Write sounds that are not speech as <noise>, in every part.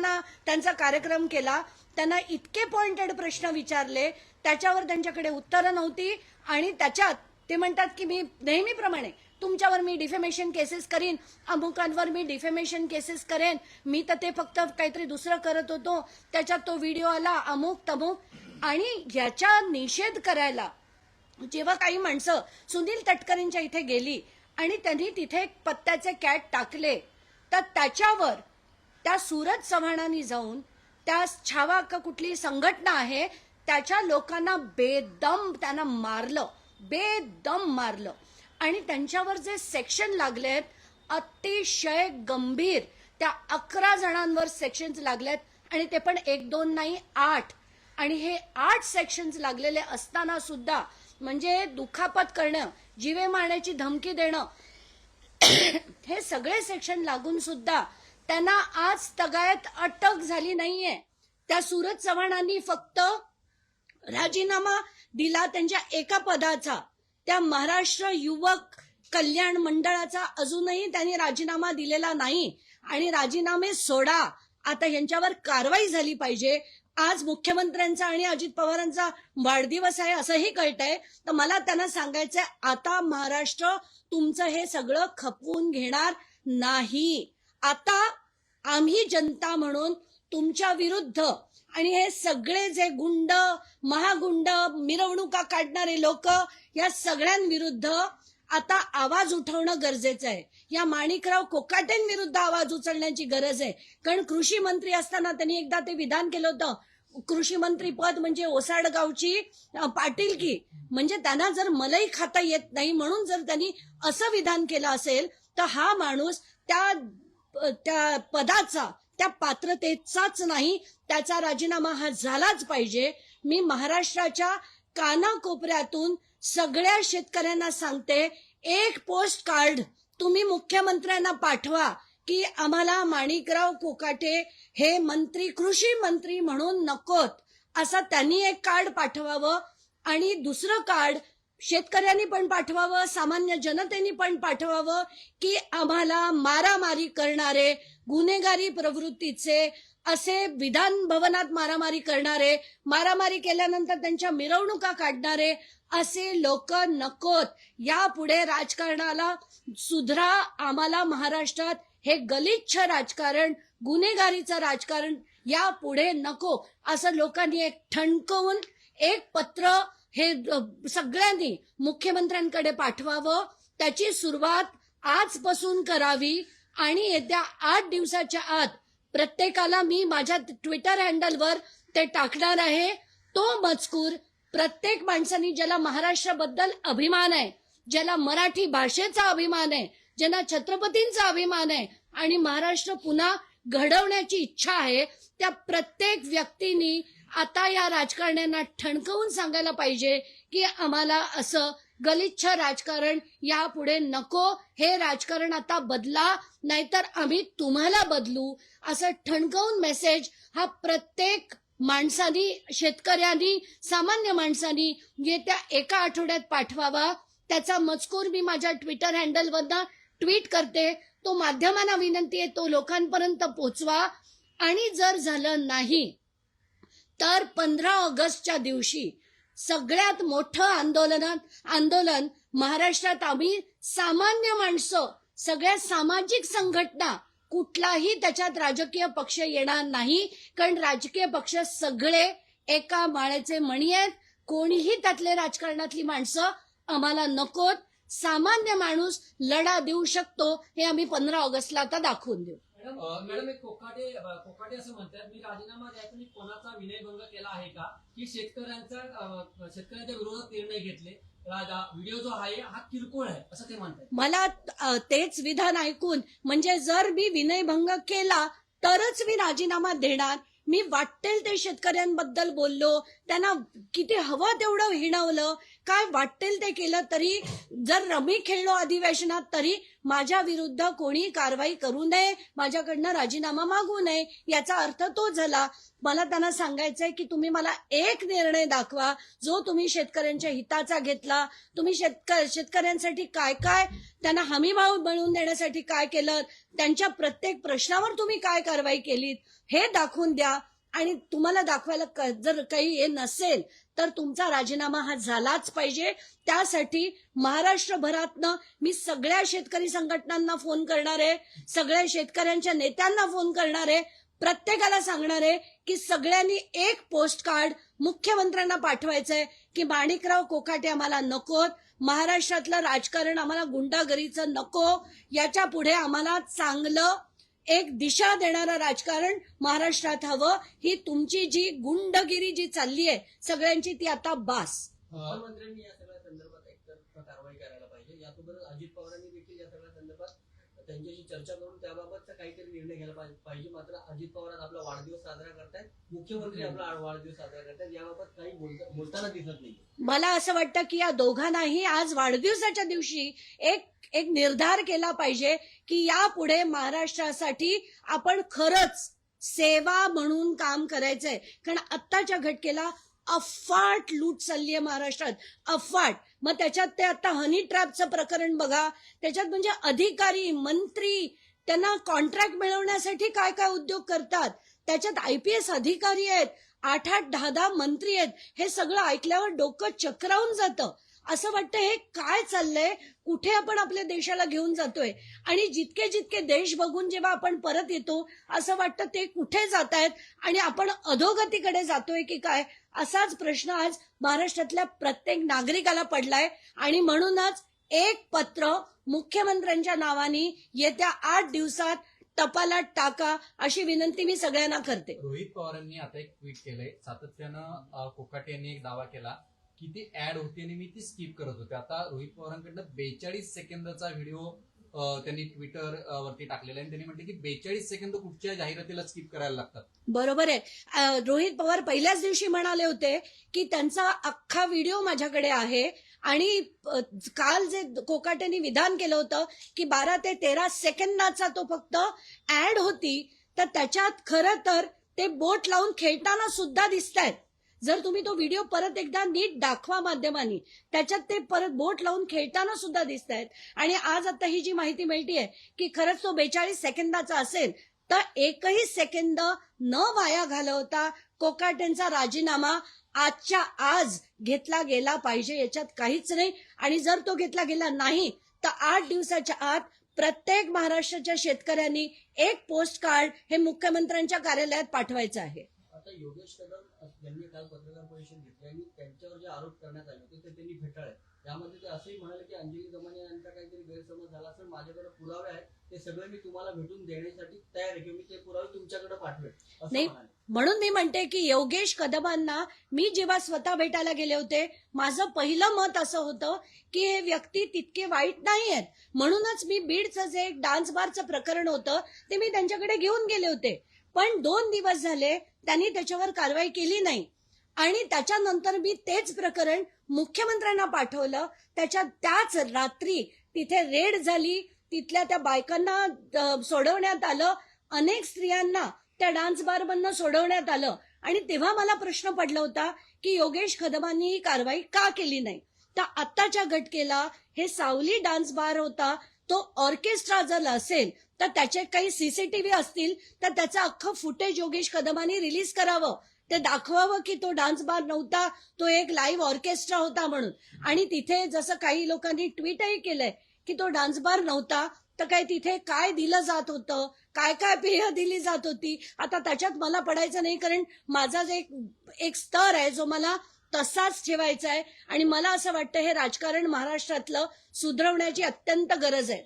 त्यांना त्यांचा कार्यक्रम केला. त्यांना इतके पॉइंटेड प्रश्न विचारले. त्याच्यावर त्यांच्याकडे उत्तरं नव्हती. आणि त्याच्यात ते म्हणतात की मी नेहमीप्रमाणे तुमच्यावर मी डिफेमेशन केसेस करीन. अमुकांवर मी डिफेमेशन केसेस करेन. मी तर ते फक्त काहीतरी दुसरं करत होतो. त्याच्यात तो व्हिडिओ आला अमुक तमुक. आणि याचा निषेध करायला जेव्हा काही माणसं सुनील तटकरेंच्या इथे गेली आणि त्यांनी तिथे पत्त्याचे कॅट टाकले तर त्याच्यावर त्या सूरज चव्हाणांनी जाऊन त्या छावा का कुठली संघटना आहे त्याच्या लोकांना बेदम त्यांना मारलं बेदम मारलं. आणि त्यांच्यावर जे सेक्शन लागलेत अतिशय गंभीर त्या अकरा जणांवर सेक्शन्स लागलेत आणि ते पण एक दोन नाही आठ. आणि हे आठ सेक्शन्स लागलेले असताना सुद्धा म्हणजे दुखापत करणं जीवे मारण्याची धमकी देणं <coughs> हे सगळे सेक्शन लागून सुद्धा त्यांना आज तगायत अटक झाली नाहीये. त्या सूरज चव्हाणांनी फक्त राजीनामा दिला त्यांच्या एका पदाचा. त्या महाराष्ट्र युवक कल्याण मंडळाचा अजूनही त्यांनी राजीनामा दिलेला नाही. आणि राजीनामे सोडा. आता यांच्यावर कारवाई झाली पाहिजे. आज मुख्यमंत्र्यांचा आणि अजित पवारांचा वाढदिवस आहे असंही कळतंय. तर मला त्यांना सांगायचंय आता महाराष्ट्र तुमचं हे सगळं खपवून घेणार नाही. आता आम्ही जनता म्हणून तुमच्या विरुद्ध आणि हे सगळे जे गुंड महागुंड मिरवणुका काढणारे लोक या सगळ्यांविरुद्ध आता आवाज उठवणं गरजेचं आहे. या माणिकराव कोकाटेंविरुद्ध आवाज उचलण्याची गरज आहे. कारण कृषी मंत्री असताना त्यांनी एकदा ते विधान केलं होतं. कृषी मंत्री पद म्हणजे ओसाडगावची पाटील की म्हणजे त्यांना जर मलई खाता येत नाही म्हणून जर त्यांनी असं विधान केलं असेल तर हा माणूस त्या त्या पदाचा त्या पात्रतेचाच नाही त्याचा राजीनामा हा झालाच पाहिजे. मी महाराष्ट्राच्या कानाकोपऱ्यातून सगळ्या शेतकऱ्यांना सांगते एक पोस्ट कार्ड तुम्ही मुख्यमंत्र्यांना पाठवा की आम्हाला माणिकराव कोकाटे हे मंत्री कृषी मंत्री म्हणून नकोत. असं त्यांनी एक कार्ड पाठवावं. आणि दुसरं कार्ड शेतकऱ्यांनी पण पाठवावं सामान्य जनतेने पण पाठवावं की आम्हाला मारामारी करणारे गुन्हेगारी प्रवृत्तीचे असे विधान भवनात मारामारी करणारे मारामारी केल्यानंतर त्यांच्या मिरवणुका काढणारे असे लोक नकोत. यापुढे राजकारणाला सुधरा आम्हाला महाराष्ट्रात हे गलिच्छ राजकारण गुन्हेगारीचं राजकारण यापुढे नको. असं लोकांनी एक ठणकवून एक पत्र हे सगळ्यांनी मुख्यमंत्र्यांकडे पाठवावं. त्याची सुरुवात आजपासून करावी. आणि येत्या आठ दिवसाच्या आत प्रत्येकाला मी माझ्या ट्विटर हँडलवर ते टाकणार आहे. तो मजकूर प्रत्येक माणसानी ज्याला महाराष्ट्राबद्दल अभिमान आहे ज्याला मराठी भाषेचा अभिमान आहे ज्यांना छत्रपतींचा अभिमान आहे आणि महाराष्ट्र पुन्हा घडवण्याची इच्छा आहे त्या प्रत्येक व्यक्तीनी आता या राजकारण्यांना ठणकवून सांगायला पाहिजे की आम्हाला असं गलिच्छ राजकारण यापुढे नको हे राजकारण आता बदला नाहीतर आम्ही तुम्हाला बदलू असं ठणकवून मेसेज हा प्रत्येक माणसानी शेतकऱ्यांनी सामान्य माणसानी येत्या एका आठवड्यात पाठवावा. त्याचा मजकूर मी माझ्या ट्विटर हँडलवरनं ट्विट करते. तो माध्यमांना विनंती आहे तो लोकांपर्यंत पोचवा. आणि जर झालं नाही तर पंधरा ऑगस्टच्या दिवशी सगळ्यात मोठं आंदोलन आंदोलन महाराष्ट्रात आम्ही सामान्य माणसं सगळ्या सामाजिक संघटना कुठलाही त्याच्यात राजकीय पक्ष येणार नाही कारण राजकीय पक्ष सगळे एका माळ्याचे मणी आहेत. कोणीही त्यातले राजकारणातली माणसं आम्हाला नकोत. सामान्य माणूस लढा देऊ शकतो हे आम्ही पंधरा ऑगस्टला आता दाखवून देऊ. मॅडम एक कोकाटे कोकाटे असं म्हणतात. मी राजीनामा द्यायचा मी कोणाचा विनयभंग केला आहे का? की शेतकऱ्यांचा शेतकऱ्यांच्या विरोधात निर्णय घेतले. राजा व्हिडिओ जो आहे हा किरकोळ आहे असं ते म्हणतात. मला तेच विधान ऐकून म्हणजे जर मी विनयभंग केला तरच मी राजीनामा देणार. मी वाटेल ते शेतकऱ्यांबद्दल बोललो त्यांना किती हवं तेवढं हिणवलं. काय वाटेल ते केलं तरी जर रमी खेळलो अधिवेशनात तरी माझ्या विरुद्ध कोणी कारवाई करू नये माझ्याकडनं राजीनामा मागू नये याचा अर्थ तो झाला. मला त्यांना सांगायचंय की तुम्ही मला एक निर्णय दाखवा जो तुम्ही शेतकऱ्यांच्या हिताचा घेतला. तुम्ही शेतक शेतकऱ्यांसाठी काय काय त्यांना हमी भाव मिळवून देण्यासाठी काय केलं त्यांच्या प्रत्येक प्रश्नावर तुम्ही काय कारवाई केलीत हे दाखवून द्या. आणि तुम्हाला दाखवायला क- जर काही हे नसेल तर तुमचा राजीनामा हा झालाच पाहिजे. त्यासाठी महाराष्ट्रभरातनं मी सगळ्या शेतकरी संघटनांना फोन करणार आहे सगळ्या शेतकऱ्यांच्या नेत्यांना फोन करणार आहे. प्रत्येकाला सांगणार आहे की सगळ्यांनी एक पोस्ट कार्ड मुख्यमंत्र्यांना पाठवायचंय की माणिकराव कोकाटे आम्हाला नकोत महाराष्ट्रातलं राजकारण आम्हाला गुंडागरीचं नको याच्यापुढे आम्हाला चांगलं एक दिशा देणारं राजकारण महाराष्ट्रात हवं. ही तुमची जी गुंडगिरी जी चालली आहे सगळ्यांची ती आता बास. मुख्यमंत्र्यांनी या सगळ्या संदर्भात एकतर कारवाई करायला पाहिजे. यासोबतच अजित पवारांनी देखील या सगळ्या संदर्भात त्यांच्याशी चर्चा करून त्याबाबतचा काहीतरी निर्णय घ्यायला पाहिजे- मात्र अजित पवार आपला वाढदिवस साजरा करतायत. मुख्यमंत्री आपला वाढदिवस साजरा करतायत. याबाबत काही बोलता- बोलताना दिसत नाही मला असं वाटतं की या दोघांनाही आज वाढदिवसाच्या दिवशी एक एक निर्धार केला पाहिजे की यापुढे महाराष्ट्रासाठी आपण खरंच सेवा म्हणून काम करायचंय. कारण आत्ताच्या घटकेला अफाट लूट चालली आहे महाराष्ट्रात. अफाट. मग त्याच्यात ते आता हनी ट्रॅपचं प्रकरण बघा. त्याच्यात म्हणजे अधिकारी मंत्री त्यांना कॉन्ट्रॅक्ट मिळवण्यासाठी काय काय उद्योग करतात? त्याच्यात आय पी एस अधिकारी आहेत. आठ आठ दहा दहा मंत्री आहेत. हे सगळं ऐकल्यावर डोकं चक्रावून जातं. असं वाटतं हे काय चाललंय? कुठे आपण आपल्या देशाला घेऊन जातोय? आणि जितके जितके देश बघून जेव्हा आपण परत येतो असं वाटतं ते कुठे जात आहेत आणि आपण अधोगतीकडे जातोय की काय? असाच प्रश्न आज महाराष्ट्रातल्या प्रत्येक नागरिकाला पडलाय. आणि म्हणूनच एक पत्र मुख्यमंत्र्यांच्या नावाने येत्या आठ दिवसात टपालात टाका अशी विनंती मी सगळ्यांना करते. रोहित पवारांनी आता एक ट्विट केलंय. सातत्यानं कोकाटे यांनी एक दावा केला. की ती ऍड होती आणि मी ती स्किप करत होते. आता रोहित पवारांकडनं बेचाळीस सेकंदाचा व्हिडिओ त्यांनी ट्विटर वरती टाकलेला आहे आणि त्यांनी म्हटलं की बेचाळीस सेकंद कुठच्या जाहिरातीला स्किप करायला लागतात? बरोबर आहे. रोहित पवार पहिल्याच दिवशी म्हणाले होते की त्यांचा अख्खा व्हिडिओ माझ्याकडे आहे आणि काल जे कोकाट्यांनी विधान केलं होतं की बारा ते तेरा सेकंदाचा तो फक्त ऍड होती तर त्याच्यात खरं तर ते बोट लावून खेळताना सुद्धा दिसत आहेत जर तुम्ही तो व्हिडिओ परत एकदा नीट दाखवा माध्यमांनी त्याच्यात ते परत बोट लावून खेळताना सुद्धा दिसत आहेत आणि आज आता ही जी माहिती मिळतीये की खरंच तो बेचाळीस सेकंदाचा असेल तर एकही सेकंद न वाया घालवता कोकाटेंचा राजीनामा आजच्या आज घेतला गेला पाहिजे याच्यात काहीच नाही. आणि जर तो घेतला गेला नाही तर आठ दिवसाच्या आत प्रत्येक महाराष्ट्राच्या शेतकऱ्यांनी एक पोस्ट कार्ड हे मुख्यमंत्र्यांच्या कार्यालयात पाठवायचं आहे. आता योगेश कदम यांनी काल पत्रकार परिषद घेतली आणि त्यांच्यावर जे आरोप करण्यात आले होते ते त्यांनी फेटाळले. त्यामध्ये ते असंही म्हणाले की अंजली दमाने यांचा काहीतरी गैरसमज झाला असेल माझ्याकडे पुरावे आहेत ते सगळे मी तुम्हाला भेटून देण्यासाठी तयार आहे किंवा मी ते पुरावे तुमच्याकडे पाठवेल असं नाही. म्हणाले. म्हणून मी म्हणते की योगेश कदमांना मी जेव्हा स्वतः भेटायला गेले होते माझं पहिलं मत असं होतं की हे व्यक्ती तितके वाईट नाही आहेत. म्हणूनच मी बीडचं जे एक डान्स बारचं प्रकरण होतं ते मी त्यांच्याकडे घेऊन गेले होते. पण दोन दिवस झाले त्यांनी त्याच्यावर कारवाई केली नाही. आणि त्याच्यानंतर मी तेच प्रकरण मुख्यमंत्र्यांना पाठवलं. त्याच्या त्याच रात्री तिथे रेड झाली. तिथल्या त्या बायकांना सोडवण्यात आलं. अनेक स्त्रियांना त्या डान्स बार मधनं सोडवण्यात आलं. आणि तेव्हा मला प्रश्न पडला होता की योगेश कदमांनी ही कारवाई का केली नाही? तर आत्ताच्या घटकेला हे सावली डान्स बार होता तो ऑर्केस्ट्रा जर असेल तर त्याचे काही सीसीटीव्ही असतील तर त्याचं अख्खं फुटेज योगेश कदमांनी रिलीज करावं. ते दाखवावं की तो डान्स बार नव्हता तो एक लाईव्ह ऑर्केस्ट्रा होता म्हणून. आणि तिथे जसं काही लोकांनी ट्विटही केलंय की तो डान्स बार नव्हता तर काय तिथे काय दिलं जात होतं काय काय पेय दिली जात होती आता त्याच्यात मला पडायचं नाही कारण माझा जे एक एक स्तर आहे जो मला तसाच ठेवायचा आहे. आणि मला असं वाटतं हे राजकारण महाराष्ट्रातलं सुधरवण्याची अत्यंत गरज आहे.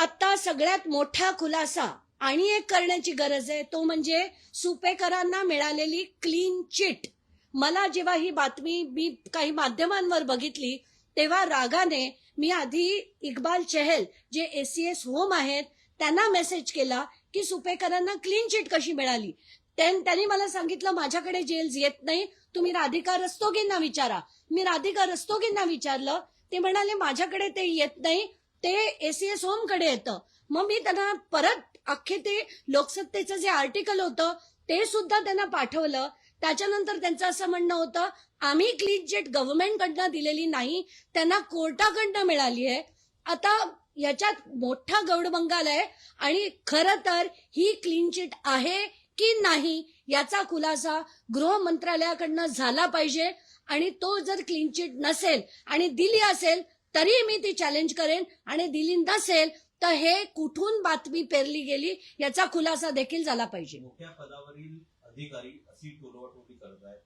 आता सगळ्यात मोठा खुलासा आणि एक करण्याची गरज आहे तो म्हणजे सुपेकरांना मिळालेली क्लीन चिट मला जेव्हा ही बातमी मी काही माध्यमांवर बघितली तेव्हा रागाने मी आधी इक्बाल चहल जे एसीएस होम आहेत त्यांना मेसेज केला की सुपेकरांना क्लीन चिट कशी मिळाली. त्यांनी मला सांगितलं माझ्याकडे जेल्स येत नाही तुम्ही राधिका रस्तोगींना विचारा. मी राधिका रस्तोगींना विचारलं ते म्हणाले माझ्याकडे ते येत नाही ते एसीएस होमकडे येतं. मग मी त्यांना परत अख्खे ते लोकसत्तेचं जे आर्टिकल होतं ते सुद्धा त्यांना पाठवलं. त्याच्यानंतर त्यांचं असं म्हणणं होतं आम्ही क्लीन चिट गव्हर्नमेंटकडनं दिलेली नाही त्यांना कोर्टाकडनं मिळाली आहे. आता याच्यात मोठा गौडबंगाल आहे आणि खरं तर ही क्लीन चिट आहे की नाही याचा खुलासा गृह मंत्रालयाकडनं झाला पाहिजे आणि तो जर क्लीन चिट नसेल आणि दिली असेल तरी मी ती चॅलेंज करेन आणि दिली नसेल तर हे कुठून बातमी पेरली गेली याचा खुलासा देखील झाला पाहिजे. मोठ्या पदावरील अधिकारी अशी टोलवाटोली करत आहेत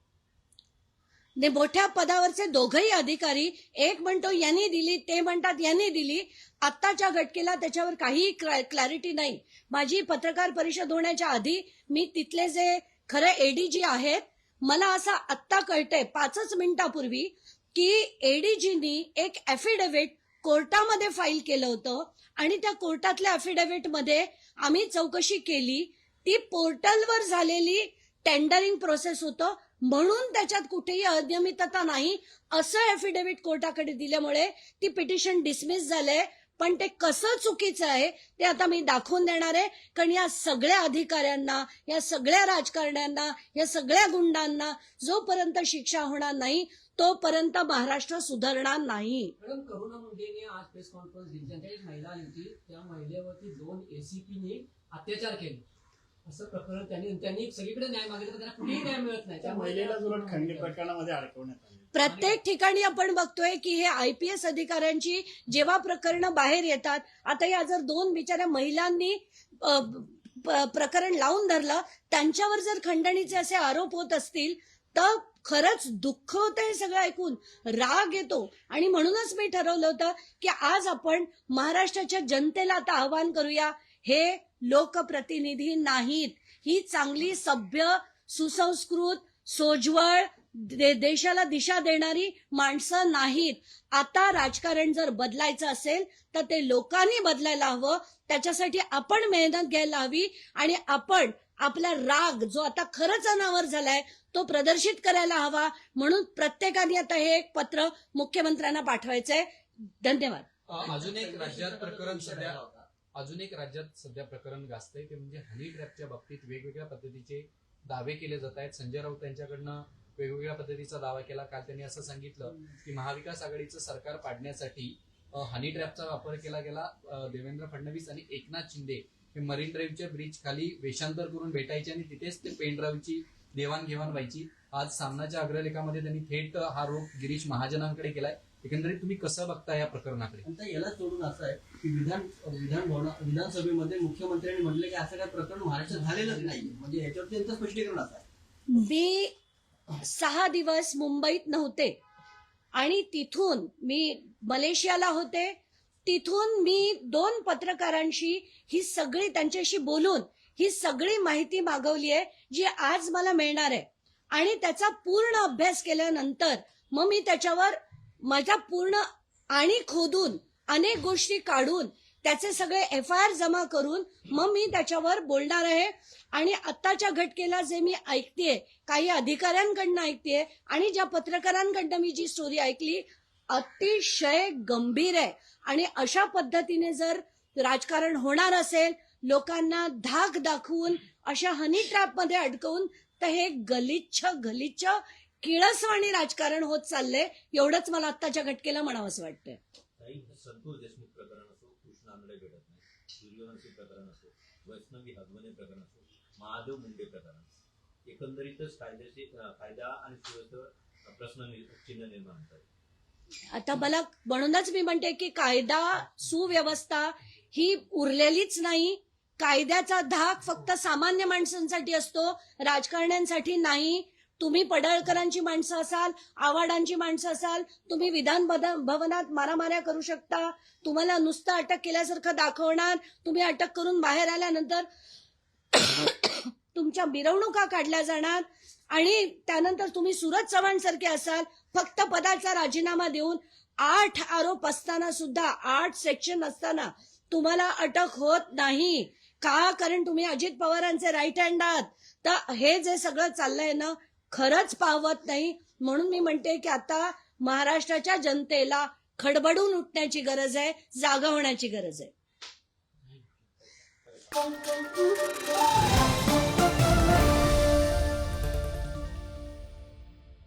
ने मोठ्या पदावरचे दोघही अधिकारी एक म्हणतो यांनी दिली ते म्हणतात यांनी दिली. आत्ताच्या घटकेला त्याच्यावर काही क्लॅरिटी नाही. माझी पत्रकार परिषद होण्याच्या आधी मी तिथले जे खरे एडीजी आहेत मला असं आत्ता कळतंय. पाचच मिनिटापूर्वी की एडीजीनी एक ऍफिडेव्हिट कोर्टामध्ये फाईल केलं होतं आणि त्या कोर्टातल्या ॲफिडेव्हिटमध्ये आम्ही चौकशी केली. ती पोर्टलवर झालेली टेंडरिंग प्रोसेस होतं. म्हणून त्याच्यात कुठेही अनियमितता नाही असं ॲफिडेव्हिट कोर्टाकडे दिल्यामुळे ती पिटिशन डिसमिस झालंय. पण ते कसं चुकीचं आहे ते आता मी दाखवून देणार आहे. कारण या सगळ्या अधिकाऱ्यांना या सगळ्या राजकारण्यांना या सगळ्या गुंडांना जोपर्यंत शिक्षा होणार नाही तोपर्यंत महाराष्ट्र सुधारणार नाही. मॅडम करुणा मुंडेने आज प्रेस कॉन्फरन्स दिली त्यांच्या एक महिला आली होती. त्या महिलेवरती दोन एसीपीने अत्याचार केले. असं प्रकरण त्यांनी त्यांनी सगळीकडे न्याय मागितला पण त्यांना कुठेही न्याय मिळत नाही. त्या महिलेला खंडणी प्रकरणामध्ये अडकवण्यात आले. प्रत्येक ठिकाणी आपण बघतोय की हे आय पी एस अधिकाऱ्यांची जेव्हा प्रकरणं बाहेर येतात आता या जर दोन बिचाऱ्या महिलांनी अ, प- प्रकरण लावून धरलं त्यांच्यावर जर खंडणीचे असे आरोप होत असतील तर खरंच दुःख होतं हे सगळं ऐकून. राग येतो. आणि म्हणूनच मी ठरवलं होतं की आज आपण महाराष्ट्राच्या जनतेला आता आवाहन करूया. हे लोकप्रतिनिधी नाहीत. ही चांगली सभ्य सुसंस्कृत सोज्वळ दे- देशाला दिशा देणारी माणसं नाहीत. आता राजकारण जर बदलायचं असेल तर ते लोकांनी बदलायला हवं. त्याच्यासाठी आपण मेहनत घ्यायला हवी आणि आपण आपला राग जो आता खरंच अनावर झालाय तो प्रदर्शित करायला हवा. म्हणून प्रत्येकाने आता हे एक पत्र मुख्यमंत्र्यांना पाठवायचंय. धन्यवाद. अजून एक राज्यात प्रकरण सध्या अजून एक राज्यात सध्या प्रकरण गाजतंय. ते म्हणजे हनी ट्रॅपच्या बाबतीत वेगवेगळ्या पद्धतीचे दावे केले जात आहेत. संजय राऊत यांच्याकडनं वेगवेगळ्या पद्धतीचा दावा केला. काल त्यांनी असं सांगितलं की महाविकास आघाडीचं सरकार पाडण्यासाठी हनी ट्रॅपचा वापर केला गेला देवेंद्र फडणवीस आणि एकनाथ शिंदे हे मरीन ड्राईव्हच्या ब्रिज खाली वेषांतर करून भेटायचे आणि तिथेच ते पेन ड्राईव्हची देवाणघेवाण व्हायची. आज सामनाच्या अग्रलेखामध्ये त्यांनी थेट हा रोग गिरीश महाजनांकडे केलाय. एकंदरीत तुम्ही कसं बघता या प्रकरणाकडे? आता याला सोडून असं आहे की विधान विधान भवन विधानसभेमध्ये मुख्यमंत्र्यांनी म्हटलं की असं काय प्रकरण महाराष्ट्रात झालेलंच नाही म्हणजे याच्यावरती त्यांचं स्पष्टीकरण असं आहे. मी सहा दिवस मुंबईत नव्हते. आणि तिथून मी मलेशियाला होते तिथून मी दोन पत्रकारांशी ही सगळी त्यांच्याशी बोलून ही सगळी माहिती मागवली आहे जी आज मला मिळणार आहे. आणि त्याचा पूर्ण अभ्यास केल्यानंतर मग मी त्याच्यावर माझा पूर्ण आणि खोदून अनेक गोष्टी काढून त्याचे सगळे एफ आय आर जमा करून मग मी त्याच्यावर बोलणार आहे. आणि आत्ताच्या घटकेला जे मी ऐकतेय काही अधिकाऱ्यांकडनं ऐकतेय आणि ज्या पत्रकारांकडनं मी जी स्टोरी ऐकली अतिशय गंभीर आहे. आणि अशा पद्धतीने जर राजकारण होणार असेल लोकांना धाक दाखवून अशा हनी ट्रॅपमध्ये अडकवून तर हे गलिच्छ गलिच्छ किळसवाणी राजकारण होत चाललंय. एवढंच मला आत्ताच्या घटकेला म्हणावंच वाटतंय. संतोष देशमुख प्रकरण असो कृष्ण आंधळे भेटत नाही. सूर्यवंशी प्रकरण असो वैष्णवी हगवणे प्रकरण असो महादेव मुंडे प्रकरण असो. एकंदरीतच कायद्याचे कायदा आणि सुव्यवस्थेवर प्रश्न चिन्ह निर्माण होतात आता मला म्हणूनच मी म्हणते की कायदा सुव्यवस्था ही उरलेलीच नाही. कायद्याचा धाक फक्त सामान्य माणसांसाठी असतो राजकारण्यांसाठी नाही. तुम्ही पडळकरांची माणसं असाल आव्हाडांची माणसं असाल तुम्ही विधान भवनात मारामाऱ्या करू शकता. तुम्हाला नुसतं अटक केल्यासारखं दाखवणार तुम्ही अटक करून बाहेर आल्यानंतर <coughs> तुमच्या मिरवणुका काढल्या जाणार. आणि त्यानंतर तुम्ही सुरज चव्हाण सारखे असाल फक्त पदाचा राजीनामा देऊन आठ आरोप असताना सुद्धा आठ सेक्शन असताना तुम्हाला अटक होत नाही. का? कारण तुम्ही अजित पवारांचे राईट हँड आहात. तर हे जे सगळं चाललंय ना खरंच पावत नाही. म्हणून मी म्हणते की आता महाराष्ट्राच्या जनतेला खडबडून उठण्याची गरज आहे जागा होण्याची गरज आहे.